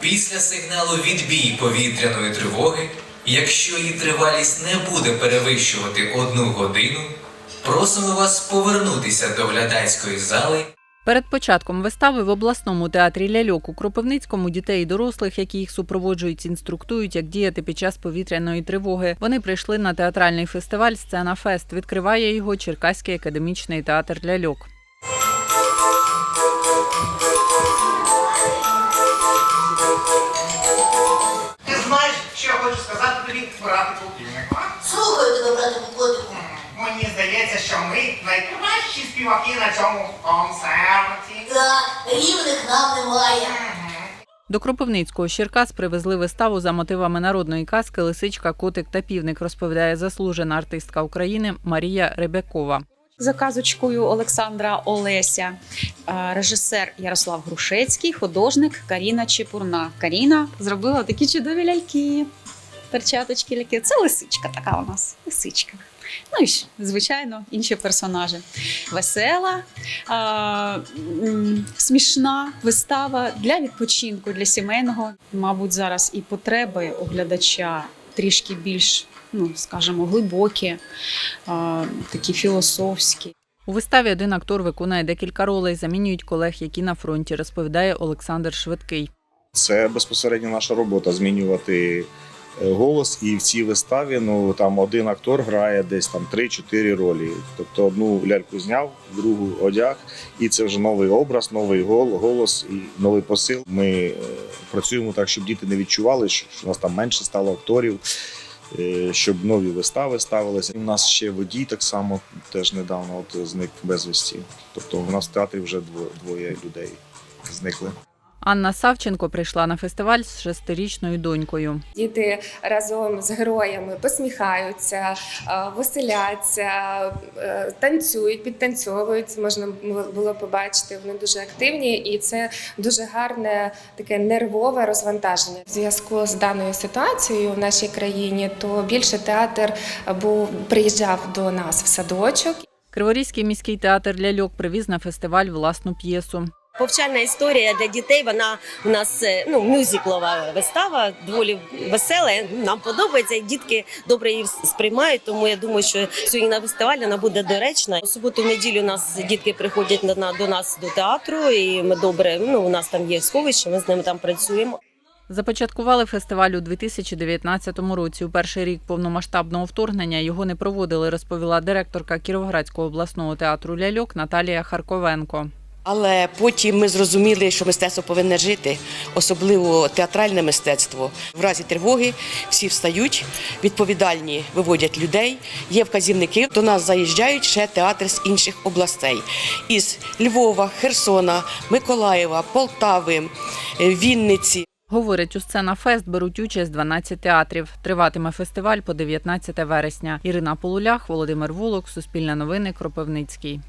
Після сигналу відбій повітряної тривоги, якщо її тривалість не буде перевищувати одну годину, просимо вас повернутися до глядацької зали Перед початком вистави в обласному театрі ляльок у Кропивницькому дітей і дорослих, які їх супроводжують, інструктують, як діяти під час повітряної тривоги. Вони прийшли на театральний фестиваль Сцена Фест. Відкриває його Черкаський академічний театр ляльок. Братику півнику? Слухаю тебе, братику котику. Мені здається, що ми найкращі співаки на цьому концерті. Так, рівних нам немає. До Кропивницького з привезли виставу за мотивами народної казки Лисичка, котик та півник, розповідає заслужена артистка України Марія Ребякова. За казочкою Олександра Олеся, е, режисер Ярослав Грушецький, художник Каріна Чепурна. Каріна зробила такі чудові ляльки. Перчаточки ляльки. Це лисичка така у нас. Лисичка. Ну і ж, звичайно, інші персонажі. Весела, е, м, смішна вистава для відпочинку, для сімейного. Мабуть, зараз і потреби у глядача трішки більш, ну скажімо, глибокі, е, такі філософські. У виставі один актор виконує декілька ролей, замінюють колег, які на фронті, розповідає Олександр Швидкий. Це безпосередньо наша робота змінювати голос. І в цій виставі ну там один актор грає десь там 3-4 ролі. Тобто одну ляльку зняв, другу одяг, і це вже новий образ, новий голос і новий посил. Ми е, працюємо так, щоб діти не відчували, що у нас там менше стало акторів. е, Щоб нові вистави ставилися. У нас ще водій так само теж недавно от зник безвісті. Тобто у нас в театрі вже двоє людей зникли. Анна Савченко прийшла на фестиваль з шестирічною донькою. Діти разом з героями посміхаються, е, веселяться, е, танцюють, підтанцьовують. Можна було побачити. Вони дуже активні, і це дуже гарне таке нервове розвантаження. В зв'язку з даною ситуацією в нашій країні, то більше театр був приїжджав до нас в садочок. Криворізький міський театр ляльок привіз на фестиваль власну п'єсу. Повчальна історія для дітей. Вона у нас е, ну мюзиклова вистава, доволі весела. Нам подобається, і дітки добре її сприймають. Тому я думаю, що сьогодні на фестивалі вона буде доречна. У суботу, неділю у нас дітки приходять на, до нас до театру, і ми добре. Ну у нас там є сховище. Ми з ними там працюємо. Започаткували фестиваль у 2019 році. У перший рік повномасштабного вторгнення його не проводили, розповіла директорка Кіровоградського обласного театру ляльок Наталія Харковенко. Але потім ми зрозуміли, що мистецтво повинне жити, особливо театральне мистецтво. В разі тривоги всі встають, відповідальні виводять людей. Є вказівники. До нас заїжджають ще театри з інших областей: із Львова, Херсона, Миколаєва, Полтави, Вінниці. Говорять, у сцена фест беруть участь 12 театрів. Триватиме фестиваль по 19 вересня. Ірина Полулях, Володимир Волок, Суспільне новини, Кропивницький.